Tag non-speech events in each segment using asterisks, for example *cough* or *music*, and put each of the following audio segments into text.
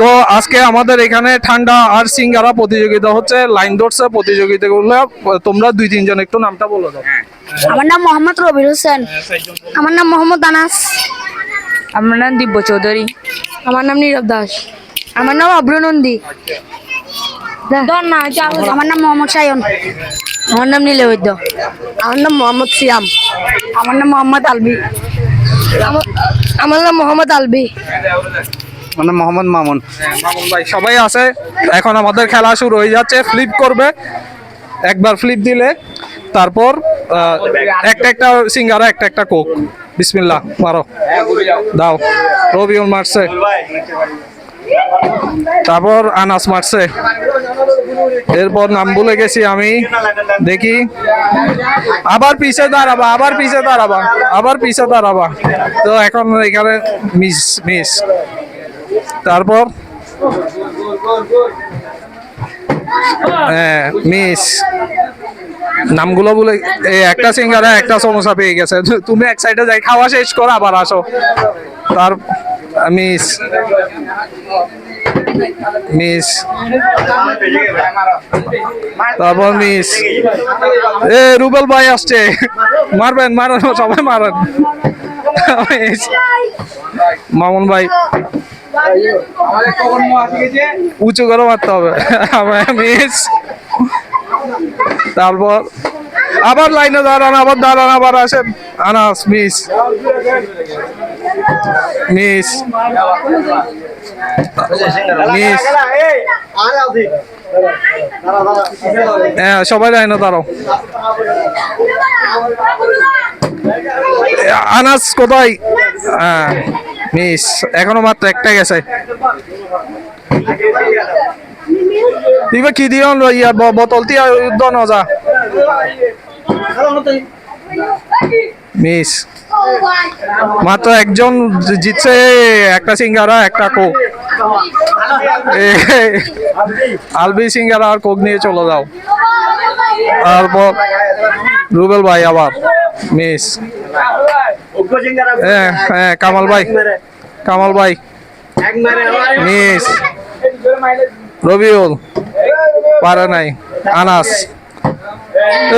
তো আজকে আমাদের এখানে ঠান্ডা আর সিঙ্গারা প্রতিযোগিতা হচ্ছে লাইন দৌড়ছে প্রতিযোগিতাগুলো তোমরা দুই তিনজন একটু নামটা বলো দাও আমার নাম মোহাম্মদ রবির হোসেন আমার নাম মোহাম্মদ আনাস আমার নাম দিব্য চৌধুরী আমার নাম নীরব দাস আমার নাম অব্রনন্দী আমার নাম মোহাম্মদ সায়ন আমার নাম নীলবৈদ্য আমার নাম মোহাম্মদ সিয়াম আমার নাম মোহাম্মদ আলবি আমার- আমার নাম মোহাম্মদ আলবি মানে মোহাম্মদ মামুন। মামুন ভাই সবাই আছে, এখন আমাদের খেলা শুরু হয়ে যাচ্ছে ফ্লিপ করবে। একবার ফ্লিপ দিলে, তারপর একটা একটা সিঙ্গারা একটা একটা কোক বিসমিল্লাহ, মারো। দাও। রবিউল মারছে। তারপর আনাস মারছে। এরপর নাম ভুলে গেছি আমি। দেখি। আবার পিছে দাঁড়াবা, আবার পিছে দাঁড়াবা, আবার পিছে দাঁড়াবা। তো এখন এখানে মিস মিস তারপর? হ্যাঁ মিস। নামগুলো বলে একটা সিঙ্গারা, একটা সমোসা পেয়ে গেছে। তুমি এক সাইডে যাই, খাওয়া শেষ করো, আবার আসো। তার, মিস। মিস। তারপর মিস। এ, রুবেল ভাই আসছে। মারবেন মারেন সবাই মারেন। মামুন ভাই। উঁচু করে মারতে হবে। মিস তারপর আবার লাইনে দাঁড়ান, আবার দাঁড়ান, আবার আসেন। আনাস মিস মিস মিস হ্যাঁ সবাই লাইনে দাঁড়াও। আনাস, কোথায়? হ্যাঁ। মিস এখনও মাত্র একটা গেছে। কি দিও ইয়া বোতল তিয়া উদ্য ন মিস মাত্র একজন জিতছে, একটা সিঙ্গারা, একটা কোক। আলবি সিঙ্গারা আর কোক নিয়ে চলে যাও। তারপর রুবেল ভাই আবার। মিস হ্যাঁ হ্যাঁ কামাল ভাই কামাল ভাই। মিস রবিউল পারে নাই। আনাস।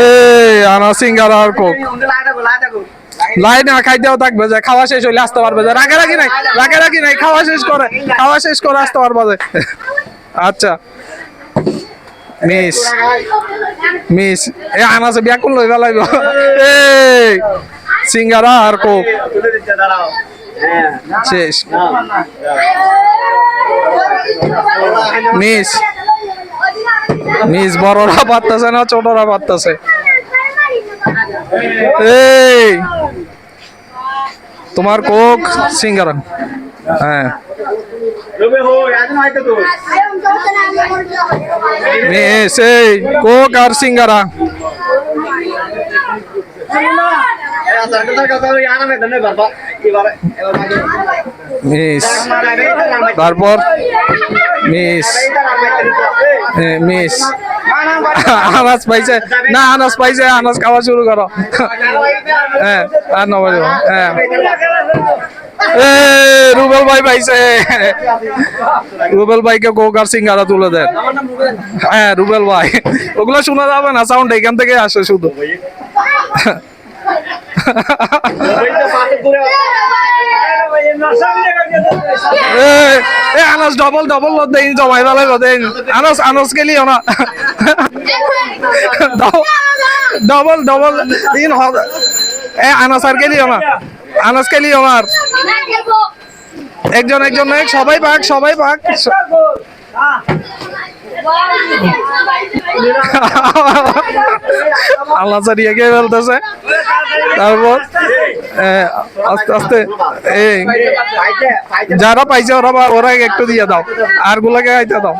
এই আনাস সিঙ্গারা আর কোক। না খাইতেও থাকবে যে খাওয়া শেষ হইলে আসতে পারবে যে রাগে রাগি নাই রাগে রাগি নাই খাওয়া শেষ করে খাওয়া শেষ করে আসতে পারবে যে। আচ্ছা। Miss miss. এ আনাসে বিয়া কোন লইবা লাইব। এই সিঙ্গারা আর কোক শেষ মিস মিস বড়রা পারতেছে না ছোটরা পারতেছে এই তোমার কোক সিঙ্গারা হ্যাঁ মিস এই কোক আর সিঙ্গারা মিস। তারপর মিস। মিস। আনাজ পাইছে। না, আনাজ পাইছে, আনাজ খাওয়া শুরু করো। হ্যাঁ আর নবাজ হ্যাঁ রুবেল ভাই পাইছে। রুবেল ভাইকে কোকার সিঙ্গারা তুলে দেন। হ্যাঁ রুবেল ভাই। ওগুলো শোনা যাবে না সাউন্ড এখান থেকে আসে শুধু। আনাস ডবল ডবল লত দেই, জমাই ফেলাই দেই। আনাস আনাস গেলিও না। ডবল ডবল দিন এ আনাস আর গেলিও না? আনাস গেলিও আর? একজন একজন, এক, সবাই পাক সবাই পাক *laughs* আল্লাহ চারিয়ে গিয়ে ফেলতেছে। তারপর আস্তে আস্তে এই যারা পাইছে ওরা ওরা একটু দিয়ে দাও, আর গুলাকে খাইতে দাও।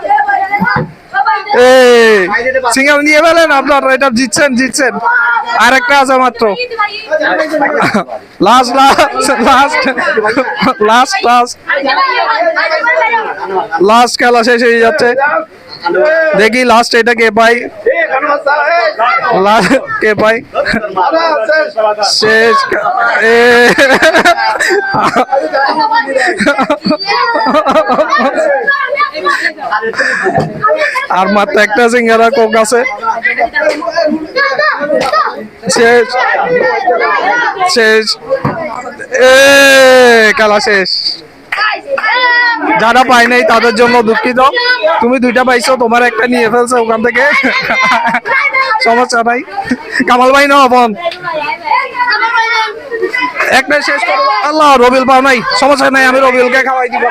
নিয়ে আপনার, এটা জিতছেন জিতছেন। আর একটা আছে মাত্র। Last last last last last last খেলা শেষ হয়ে যাচ্ছে। দেখি লাস্ট এটা কে লাস্ট কে পাই শেষ আর মাত্র একটা সিঙ্গারা কোক আছে। শেষ। শেষ। এ, খেলা শেষ। যারা পায় নাই তাদের জন্য দুঃখিত। তুমি দুইটা পাইছো, তোমার একটা নিয়ে ফেলছে ওখান থেকে। সমস্যা নাই। কামাল ভাই না বোন একটা শেষ করো। আল্লাহ রবিল পাও নাই। সমস্যা নাই, আমি রবিলকে খাওয়াই দিব।